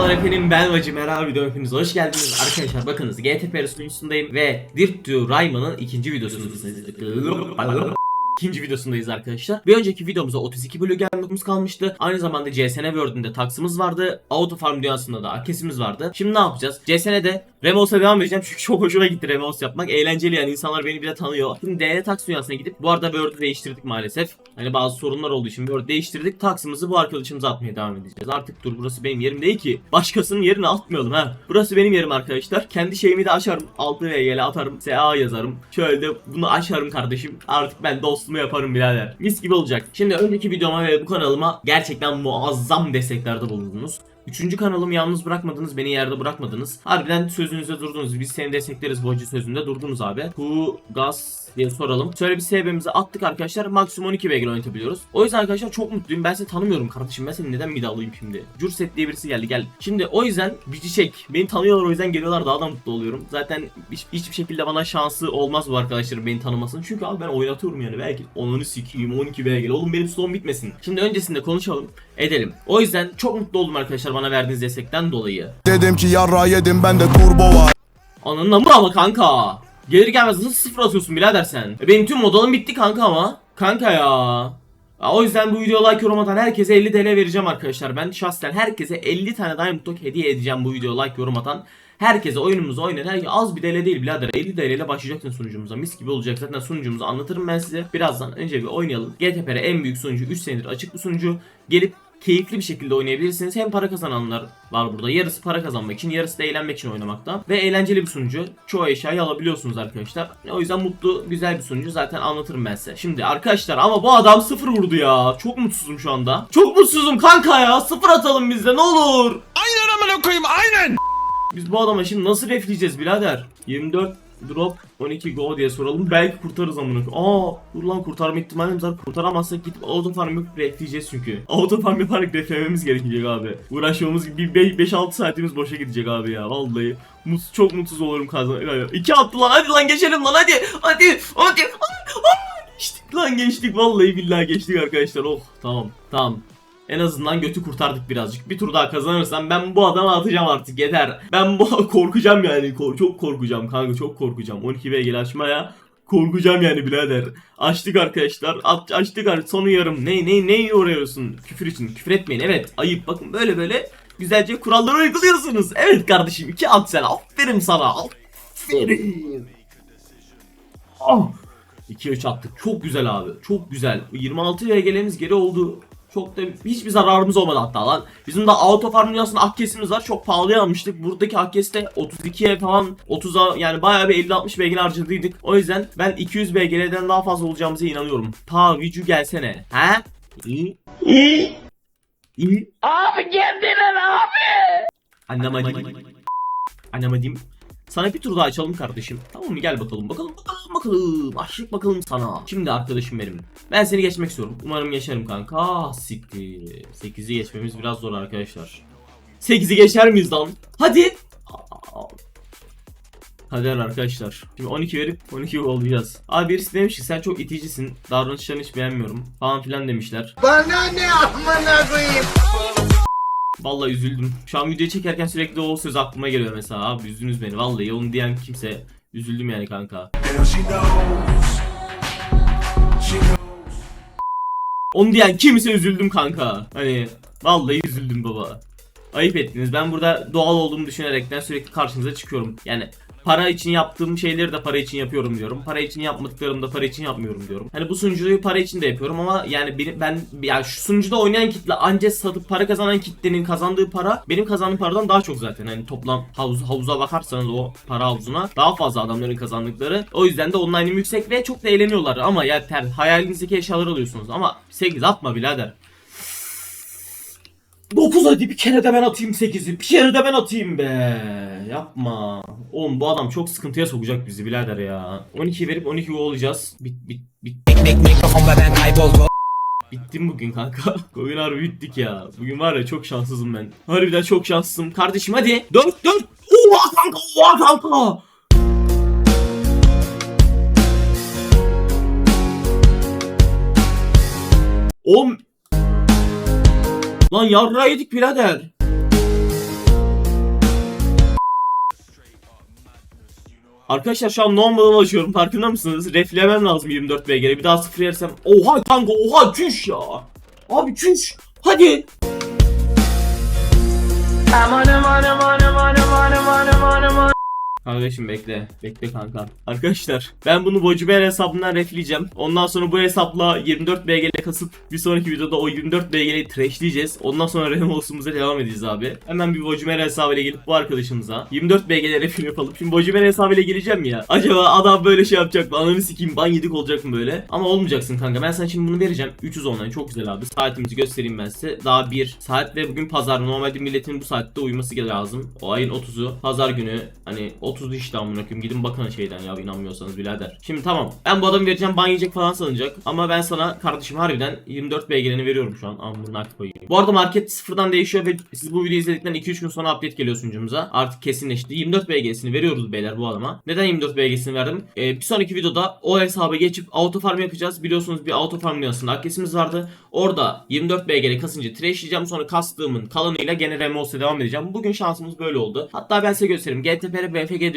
Merhabalar efendim ben Vacı Merhaba video hepiniz hoş geldiniz arkadaşlar bakınız GTPR sunucusundayım ve Dirt to Rayman'ın ikinci videosundayız İkinci videosundayız arkadaşlar. Bir önceki videomuzda 32 bölü gelmemiz kalmıştı. Aynı zamanda CSN World'ünde taksımız vardı. Auto Farm dünyasında da akesimiz vardı. Şimdi ne yapacağız? CSN'de Remos'a devam edeceğim çünkü çok hoşuma gitti Remos yapmak. Eğlenceli yani insanlar beni bile tanıyor. Şimdi DN Tax dünyasına gidip bu arada World'ü değiştirdik maalesef. Hani bazı sorunlar olduğu için World değiştirdik. Taksımızı bu arkadaşımıza atmaya devam edeceğiz. Artık dur burası benim yerim değil ki. Başkasının yerini atmayalım ha. Burası benim yerim arkadaşlar. Kendi şeyimi de açarım. 6 VG'le atarım. SA yazarım. Şöyle de bunu açarım kardeşim. Artık ben dostumu yaparım birader. Mis gibi olacak. Şimdi önceki videoma ve bu kanalıma gerçekten muazzam desteklerde bulundunuz. Üçüncü kanalımı yalnız bırakmadınız, beni yerde bırakmadınız. Harbiden sözünüzde durdunuz. Biz seni destekleriz bu acı sözünde durdunuz abi. Who Gas diye soralım. Şöyle bir SB'mizi attık arkadaşlar. Maksimum 12 BG oynatabiliyoruz. O yüzden arkadaşlar çok mutluyum. Ben seni tanımıyorum kardeşim. Ben seni neden mid alayım şimdi? Curset diye birisi geldi gel. Şimdi o yüzden bir çiçek. Beni tanıyorlar o yüzden geliyorlar daha da mutlu oluyorum. Zaten hiç, hiçbir şekilde bana şansı olmaz bu arkadaşların beni tanımasının. Çünkü abi ben oynatıyorum yani. Belki 10'unu sikeyim 12 BG. Oğlum benim slow'um bitmesin. Şimdi öncesinde konuşalım edelim. O yüzden çok mutlu oldum arkadaşlar bana verdiğiniz destekten dolayı. Dedim ki yarra yedim bende turbo var. Ananın amı ama kanka. Gelir gelmez nasıl sıfır atıyorsun birader sen? E benim tüm modalım bitti kanka ama. Kanka ya. O yüzden bu video like yorum atan herkese 50 TL vereceğim arkadaşlar. Ben şahsen herkese 50 tane Diamond Dog hediye edeceğim bu video like yorum atan. Herkese oyunumuzu oynayan herkese az bir TL değil birader 50 TL ile başlayacaksın sunucumuza mis gibi olacak zaten sunucumuzu anlatırım ben size birazdan önce bir oynayalım GTPR en büyük sunucu 3 senedir açık bir sunucu gelip keyifli bir şekilde oynayabilirsiniz. Hem para kazananlar var burada. Yarısı para kazanmak için, yarısı da eğlenmek için oynamakta. Ve eğlenceli bir sunucu. Çoğu eşyayı alabiliyorsunuz arkadaşlar. O yüzden mutlu, güzel bir sunucu. Zaten anlatırım ben size. Şimdi arkadaşlar ama bu adam sıfır vurdu ya. Çok mutsuzum şu anda. Çok mutsuzum kanka ya. Sıfır atalım biz de ne olur. Aynen amına koyayım aynen. Biz bu adama şimdi nasıl refleyeceğiz birader? 24 drop 12 go diye soralım. Belki kurtarırız amına. Aa dur lan kurtarma ihtimalimiz var. Kurtaramazsak gidip auto farm yapıp refleyeceğiz çünkü. Auto farm yaparak reflememiz gerekecek abi. Uğraşmamız bir 5-6 saatimiz boşa gidecek abi ya vallahi. Mut, çok mutsuz olurum kazan. İki attı lan hadi lan geçelim lan hadi. Hadi hadi. hadi. Geçtik lan geçtik vallahi billahi geçtik arkadaşlar. Oh tamam tamam. En azından götü kurtardık birazcık. Bir tur daha kazanırsam ben bu adama atacağım artık yeter. Ben bu korkacağım yani. Kor- çok korkacağım kanka çok korkacağım. 12 VG'li açmaya korkacağım yani birader. Açtık arkadaşlar. At, açtık artık sonu yarım. Ne ne ne uğruyorsun? Küfür için. Küfür etmeyin. Evet ayıp. Bakın böyle böyle güzelce kuralları uyguluyorsunuz. Evet kardeşim iki at sen. Aferin sana. Aferin. Ah. 2-3 attık. Çok güzel abi. Çok güzel. 26 VG'lerimiz geri oldu. Çok da hiçbir zararımız olmadı hatta lan. Bizim de auto farm dünyasında akkesimiz var. Çok pahalıya almıştık. Buradaki akkeste 32'ye falan 30'a yani bayağı bir 50-60 BG'li harcadıydık. O yüzden ben 200 BG'den daha fazla olacağımıza inanıyorum. Ta Vicu gelsene. He? İyi. İyi. İyi. Abi kendine abi. Anlamadım. Anlamadım. Sana bir tur daha açalım kardeşim. Tamam mı? Gel bakalım. Bakalım bakalım bakalım. Aşık bakalım sana. Şimdi arkadaşım benim. Ben seni geçmek istiyorum. Umarım geçerim kanka. Ah siktir. 8'i geçmemiz biraz zor arkadaşlar. 8'i geçer miyiz lan? Hadi. Hadi arkadaşlar. Şimdi 12 verip 12 olacağız. Abi birisi demiş ki sen çok iticisin. Davranışlarını hiç beğenmiyorum. Falan filan demişler. Bana ne amına koyayım. Vallahi üzüldüm. Şu an videoyu çekerken sürekli o söz aklıma geliyor mesela. Abi üzdünüz beni. Vallahi onu diyen kimse üzüldüm yani kanka. Onu diyen kimse üzüldüm kanka. Hani vallahi üzüldüm baba. Ayıp ettiniz. Ben burada doğal olduğumu düşünerekten sürekli karşınıza çıkıyorum. Yani para için yaptığım şeyleri de para için yapıyorum diyorum. Para için yapmadıklarımı da para için yapmıyorum diyorum. Hani bu sunucuyu para için de yapıyorum ama yani benim, ben yani şu sunucuda oynayan kitle anca satıp para kazanan kitlenin kazandığı para benim kazandığım paradan daha çok zaten. Hani toplam havuz, havuza bakarsanız o para havuzuna daha fazla adamların kazandıkları. O yüzden de online'im yüksek ve çok da eğleniyorlar ama ya ter, hayalinizdeki eşyaları alıyorsunuz ama 8 atma birader. 9 hadi bir kere de ben atayım 8'i. Bir kere de ben atayım be. Yapma. Oğlum bu adam çok sıkıntıya sokacak bizi birader ya. 12 verip 12 olacağız. Bit bit bit. Mikrofon ve ben kayboldu. Bittim bugün kanka. Bugün harbi bittik ya. Bugün var ya çok şanssızım ben. Harbiden çok şanssızım. Kardeşim hadi. 4 4. Oha kanka. Oha kanka. Oğlum. Lan yarra yedik birader. Arkadaşlar şu an normaldan açıyorum farkında mısınız? Reflemem lazım 24 beygire bir daha sıfır yersem. Oha kanka oha çüş ya. Abi çüş. Hadi. Aman aman aman aman aman aman aman aman Kardeşim bekle. Bekle kanka. Arkadaşlar ben bunu Bojuber hesabından refleyeceğim. Ondan sonra bu hesapla 24 BG'le kasıp bir sonraki videoda o 24 BG'yi trashleyeceğiz. Ondan sonra Remos'umuza devam edeceğiz abi. Hemen bir Bojuber hesabıyla gelip bu arkadaşımıza 24 BG'le refil yapalım. Şimdi Bojuber hesabıyla geleceğim ya. Acaba adam böyle şey yapacak mı? Ananı sikeyim ban yedik olacak mı böyle? Ama olmayacaksın kanka. Ben sana şimdi bunu vereceğim. 300 online çok güzel abi. Saatimizi göstereyim ben size. Daha bir saat ve bugün pazar. Normalde milletin bu saatte uyuması lazım. O ayın 30'u. Pazar günü. Hani 30'u işte amına koyayım. Gidin bakın şeyden ya inanmıyorsanız birader. Şimdi tamam. Ben bu adamı vereceğim ban yiyecek falan sanacak. Ama ben sana kardeşim harbiden 24 BG'lerini veriyorum şu an. Amına koyayım. Bu arada market sıfırdan değişiyor ve siz bu videoyu izledikten 2-3 gün sonra update geliyor sunucumuza. Artık kesinleşti. 24 BG'sini veriyoruz beyler bu adama. Neden 24 BG'sini verdim? Ee, bir sonraki videoda o hesaba geçip auto farm yapacağız. Biliyorsunuz bir auto farm dünyasında akesimiz vardı. Orada 24 BG'li kasınca trashleyeceğim. Sonra kastığımın kalanıyla gene Remos'a devam edeceğim. Bugün şansımız böyle oldu. Hatta ben size göstereyim. GTPR BFG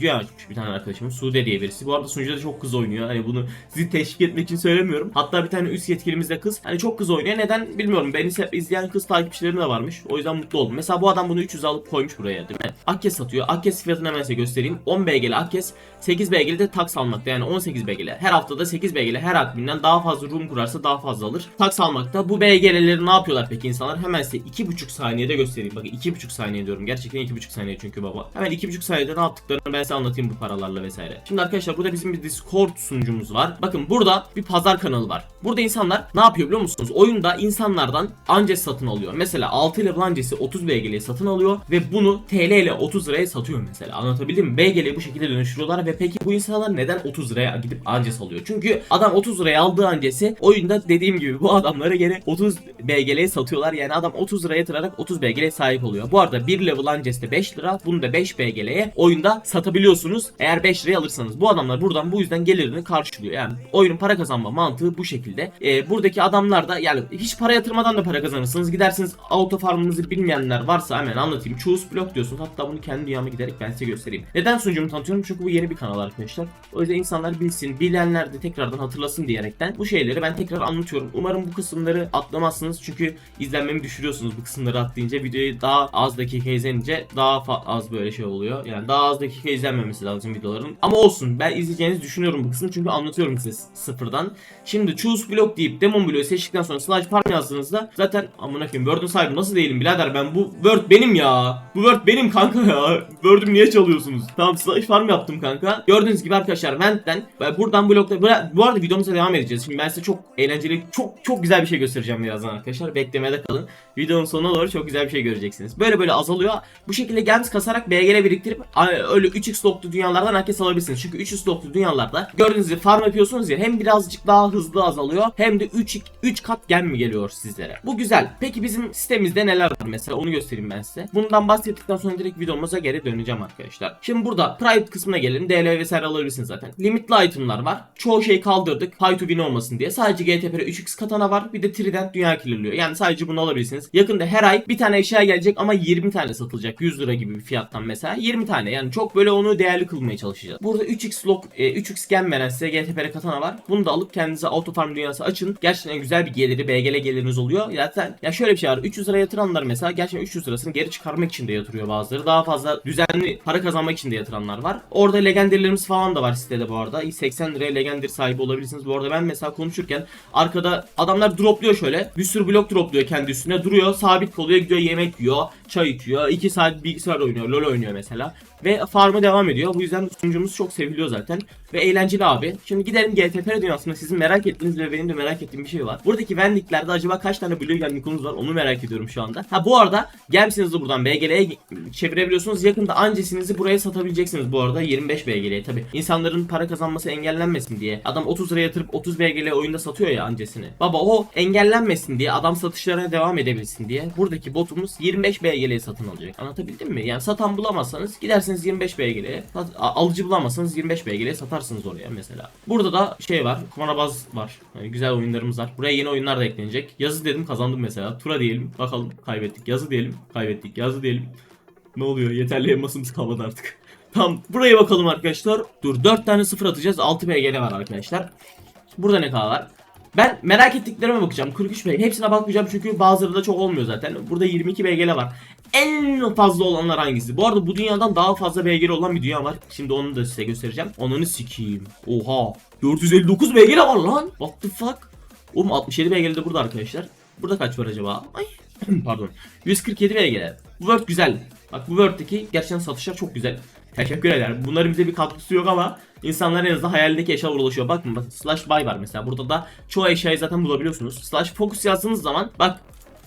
diyor, bir tane arkadaşım. Sude diye birisi. Bu arada sunucuda çok kız oynuyor. Hani bunu sizi teşvik etmek için söylemiyorum. Hatta bir tane üst yetkilimiz de kız. Hani çok kız oynuyor. Neden bilmiyorum. Beni se- izleyen kız takipçilerim de varmış. O yüzden mutlu oldum. Mesela bu adam bunu 300 alıp koymuş buraya değil mi? Akkes satıyor. Akkes fiyatını hemen size göstereyim. 10 BG'li Akkes 8 BG'li de tax almakta. Yani 18 BG'li. Her haftada 8 BG'li her adminden daha fazla room kurarsa daha fazla alır. Tax almakta. Bu BG'leri ne yapıyorlar peki insanlar? Hemen size 2,5 saniyede göstereyim. Bakın 2,5 saniye diyorum. Gerçekten 2,5 saniye çünkü baba. Hemen 2,5 saniyede ne yaptıklarını ben size anlatayım bu paralarla vesaire. Şimdi arkadaşlar burada bizim bir Discord sunucumuz var. Bakın burada bir pazar kanalı var. Burada insanlar ne yapıyor biliyor musunuz? Oyunda insanlardan Ances satın alıyor. Mesela 6 level Ances'i 30 BG'liye satın alıyor ve bunu TL ile 30 liraya satıyor mesela. Anlatabildim mi? BG'liyi bu şekilde dönüştürüyorlar ve peki bu insanlar neden 30 liraya gidip Ances alıyor? Çünkü adam 30 liraya aldığı Ances'i oyunda dediğim gibi bu adamlara gene 30 BG'liye satıyorlar. Yani adam 30 liraya yatırarak 30 BG'liye sahip oluyor. Bu arada 1 level Ances'te 5 lira. Bunu da 5 BG'liye oyunda satabiliyorsunuz. Eğer 5 liraya alırsanız. Bu adamlar buradan bu yüzden gelirini karşılıyor. Yani oyunun para kazanma mantığı bu şekilde. Ee, buradaki adamlar da yani hiç para yatırmadan da para kazanırsınız. Gidersiniz auto farmınızı bilmeyenler varsa hemen anlatayım. Choose block diyorsunuz. Hatta bunu kendi dünyama giderek ben size göstereyim. Neden sunucumu tanıtıyorum? Çünkü bu yeni bir kanal arkadaşlar. O yüzden insanlar bilsin, bilenler de tekrardan hatırlasın diyerekten bu şeyleri ben tekrar anlatıyorum. Umarım bu kısımları atlamazsınız çünkü izlenmemi düşürüyorsunuz bu kısımları atlayınca. Videoyu daha az dakika izlenince daha az böyle şey oluyor. Yani daha az dakika izlenmemesi lazım videoların. Ama olsun ben izleyeceğinizi düşünüyorum bu kısmı çünkü anlatıyorum size sıfırdan. Şimdi choose block deyip demon bloğu seçtikten sonra slash farm yazdığınızda zaten amına koyayım Word'un sahibi nasıl değilim birader ben bu Word benim ya. Bu Word benim kanka ya. Word'ümü niye çalıyorsunuz? Tamam slash farm yaptım kanka. Gördüğünüz gibi arkadaşlar Vent'ten ve buradan blokta bu- arada videomuza devam edeceğiz. Şimdi ben size çok eğlenceli çok çok güzel bir şey göstereceğim birazdan arkadaşlar. Beklemede kalın. Videonun sonuna doğru çok güzel bir şey göreceksiniz. Böyle böyle azalıyor. Bu şekilde gems kasarak BGL biriktirip öyle 3x lotlu dünyalardan herkes alabilirsiniz. Çünkü 3x lotlu dünyalarda gördüğünüz gibi farm yapıyorsunuz ya hem birazcık daha hızlı azalıyor hem de 3 3 kat gem mi geliyor sizlere. Bu güzel. Peki bizim sitemizde neler var mesela onu göstereyim ben size. Bundan bahsettikten sonra direkt videomuza geri döneceğim arkadaşlar. Şimdi burada private kısmına gelelim. DL vesaire alabilirsiniz zaten. Limitli itemlar var. Çoğu şey kaldırdık. Pay to win olmasın diye. Sadece GTPR 3x katana var. Bir de Trident dünya kirliliyor. Yani sadece bunu alabilirsiniz. Yakında her ay bir tane eşya gelecek ama 20 tane satılacak. 100 lira gibi bir fiyattan mesela. 20 tane. Yani çok böyle onu değerli kılmaya çalışacağız. Burada 3x lock, e, 3x gem veren size GTPR katana var. Bunu da alıp kendinize auto farm dünyası açın. Gerçekten güzel bir geliri, BGL geliriniz oluyor. Zaten ya şöyle bir şey var. 300 lira yatıranlar mesela gerçekten 300 lirasını geri çıkarmak için de yatırıyor bazıları. Daha fazla düzenli para kazanmak için de yatıranlar var. Orada legenderlerimiz falan da var sitede bu arada. 80 liraya legender sahibi olabilirsiniz. Bu arada ben mesela konuşurken arkada adamlar dropluyor şöyle. Bir sürü blok dropluyor kendi üstüne. Duruyor, sabit kalıyor, gidiyor yemek yiyor, çay içiyor. 2 saat bilgisayar oynuyor, LoL oynuyor mesela. Ve farmı devam ediyor. Bu yüzden sunucumuz çok seviliyor zaten. Ve eğlenceli abi. Şimdi gidelim GTPR dünyasında sizin merak ettiğiniz ve benim de merak ettiğim bir şey var. Buradaki vendiklerde acaba kaç tane Blue Gemlikonuz var onu merak ediyorum şu anda. Ha bu arada gemsinizi buradan BGL'ye çevirebiliyorsunuz. Yakında ancesinizi buraya satabileceksiniz bu arada 25 BGL'ye tabi. İnsanların para kazanması engellenmesin diye. Adam 30 liraya yatırıp 30 BGL oyunda satıyor ya ancesini. Baba o engellenmesin diye adam satışlarına devam edebilsin diye buradaki botumuz 25 BGL'ye satın alacak. Anlatabildim mi? Yani satan bulamazsanız gidersiniz 25 BGL'ye. Sat- a- Alıcı bulamazsanız 25 BGL'ye satarsınız oraya mesela. Burada da şey var. Kumarabaz var. Yani güzel oyunlarımız var. Buraya yeni oyunlar da eklenecek. Yazı dedim kazandım mesela. Tura diyelim. Bakalım kaybettik. Yazı diyelim. Kaybettik. Yazı diyelim. Ne oluyor? Yeterli elmasımız kalmadı artık. Tamam buraya bakalım arkadaşlar. Dur 4 tane sıfır atacağız. 6 BGL var arkadaşlar. Burada ne kadar var? Ben merak ettiklerime bakacağım. 43 BGL. Hepsine bakmayacağım çünkü bazıları da çok olmuyor zaten. Burada 22 BGL var. En fazla olanlar hangisi? Bu arada bu dünyadan daha fazla BGL olan bir dünya var. Şimdi onu da size göstereceğim. Onunu sikeyim. Oha. 459 BGL var lan. What the fuck? Oğlum 67 BGL de burada arkadaşlar. Burada kaç var acaba? Ay. Pardon. 147 BGL. Bu Word güzel. Bak bu Word'deki gerçekten satışlar çok güzel. Teşekkür ederim. Bunların bize bir katkısı yok ama insanlar en azından hayalindeki eşyalar ulaşıyor. Bakın bak slash buy var mesela. Burada da çoğu eşyayı zaten bulabiliyorsunuz. Slash focus yazdığınız zaman bak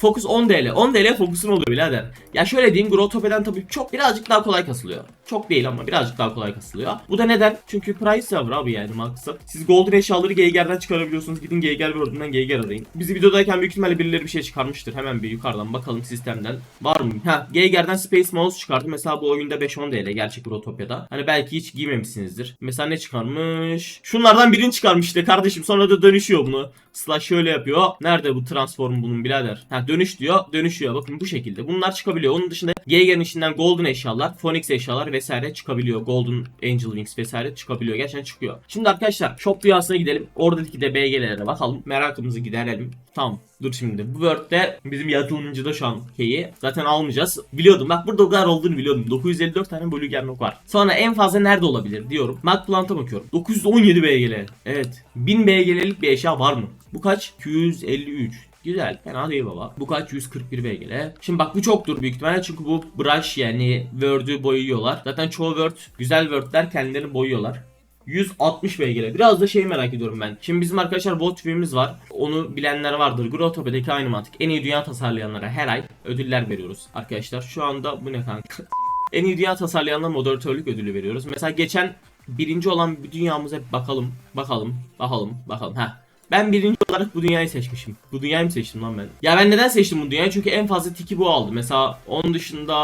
Focus 10 TL. 10 TL fokusun oluyor birader. Ya şöyle diyeyim Growtopia'dan tabii çok birazcık daha kolay kasılıyor. Çok değil ama birazcık daha kolay kasılıyor. Bu da neden? Çünkü price server abi yani maksat. Siz golden eşyaları Geiger'den çıkarabiliyorsunuz. Gidin Geiger World'undan Geiger arayın. Bizi videodayken büyük ihtimalle birileri bir şey çıkarmıştır. Hemen bir yukarıdan bakalım sistemden. Var mı? Ha Geiger'den Space Mouse çıkardı. Mesela bu oyunda 5-10 TL gerçek Growtopia'da. Hani belki hiç giymemişsinizdir. Mesela ne çıkarmış? Şunlardan birini çıkarmış işte kardeşim. Sonra da dönüşüyor bunu. Slash şöyle yapıyor. Nerede bu transform bunun birader? Ha dönüş diyor. Dönüşüyor. Bakın bu şekilde. Bunlar çıkabiliyor. Onun dışında Geiger'in içinden Golden eşyalar, Phoenix eşyalar vesaire çıkabiliyor. Golden Angel Wings vesaire çıkabiliyor. Gerçekten çıkıyor. Şimdi arkadaşlar shop dünyasına gidelim. Oradaki de BG'lere bakalım. Merakımızı giderelim. Tamam. Dur şimdi. Bu Word'de bizim yatılımcıda şu an şeyi zaten almayacağız. Biliyordum. Bak burada o kadar olduğunu biliyordum. 954 tane bölü gelmek var. Sonra en fazla nerede olabilir diyorum. Mac Plant'a bakıyorum. 917 BGL. Evet. 1000 BGL'lik bir eşya var mı? Bu kaç? 253. Güzel. Fena değil baba. Bu kaç? 141 BGL. Şimdi bak bu çoktur büyük ihtimalle çünkü bu brush yani Word'ü boyuyorlar. Zaten çoğu Word, güzel Word'ler kendilerini boyuyorlar. 160 BGL. Biraz da şey merak ediyorum ben. Şimdi bizim arkadaşlar Volt TV'miz var. Onu bilenler vardır. Growtopia'daki aynı mantık. En iyi dünya tasarlayanlara her ay ödüller veriyoruz arkadaşlar. Şu anda bu ne kanka? en iyi dünya tasarlayanlara moderatörlük ödülü veriyoruz. Mesela geçen birinci olan bir dünyamıza bakalım. Bakalım. Bakalım. Bakalım. Ha. Ben birinci olarak bu dünyayı seçmişim. Bu dünyayı mı seçtim lan ben? Ya ben neden seçtim bu dünyayı? Çünkü en fazla tiki bu aldı. Mesela onun dışında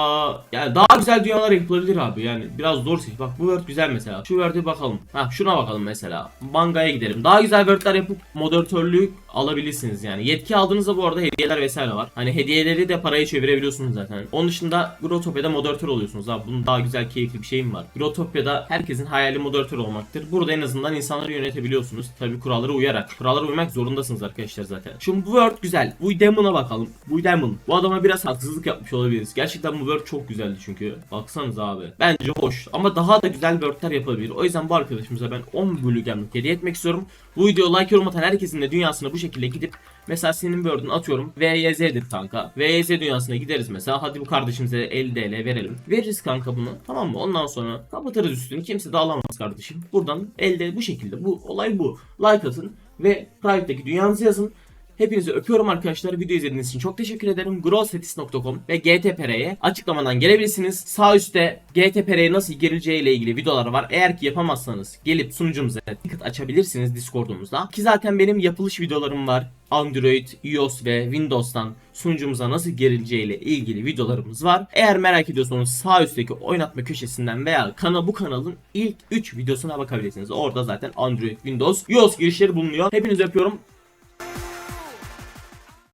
yani daha güzel dünyalar yapılabilir abi. Yani biraz zor seç. Bak bu word güzel mesela. Şu word'e bakalım. Ha şuna bakalım mesela. Mangaya gidelim. Daha güzel word'ler yapıp moderatörlüğü alabilirsiniz yani. Yetki aldığınızda bu arada hediyeler vesaire var. Hani hediyeleri de paraya çevirebiliyorsunuz zaten. Onun dışında Growtopia'da moderatör oluyorsunuz abi. Bunun daha güzel keyifli bir şey mi var? Growtopia'da herkesin hayali moderatör olmaktır. Burada en azından insanları yönetebiliyorsunuz. Tabi kurallara uyarak. Kurallara uymak zorundasınız arkadaşlar zaten. Şimdi bu word güzel. Bu Demon'a bakalım. Bu Demon. Bu adama biraz haksızlık yapmış olabiliriz. Gerçekten bu word çok güzeldi çünkü. Baksanız abi. Bence hoş. Ama daha da güzel wordler yapabilir. O yüzden bu arkadaşımıza ben 10 bölü gemlik hediye etmek istiyorum. Bu video like yorum atan herkesin de dünyasına bu şekilde gidip mesela senin word'unu atıyorum. VYZ'dir kanka. VYZ dünyasına gideriz mesela. Hadi bu kardeşimize 50 TL verelim. Veririz kanka bunu. Tamam mı? Ondan sonra kapatırız üstünü. Kimse de alamaz kardeşim. Buradan elde bu şekilde. Bu olay bu. Like atın ve private'daki dünyanızı yazın. Hepinizi öpüyorum arkadaşlar. Video izlediğiniz için çok teşekkür ederim. growsetis.com ve GTPR'ye açıklamadan gelebilirsiniz. Sağ üstte GTPR'ye nasıl girileceği ile ilgili videolar var. Eğer ki yapamazsanız gelip sunucumuza ticket açabilirsiniz Discord'umuzda. Ki zaten benim yapılış videolarım var. Android, iOS ve Windows'tan sunucumuza nasıl girileceği ile ilgili videolarımız var. Eğer merak ediyorsanız sağ üstteki oynatma köşesinden veya kana bu kanalın ilk 3 videosuna bakabilirsiniz. Orada zaten Android, Windows, iOS girişleri bulunuyor. Hepinizi öpüyorum.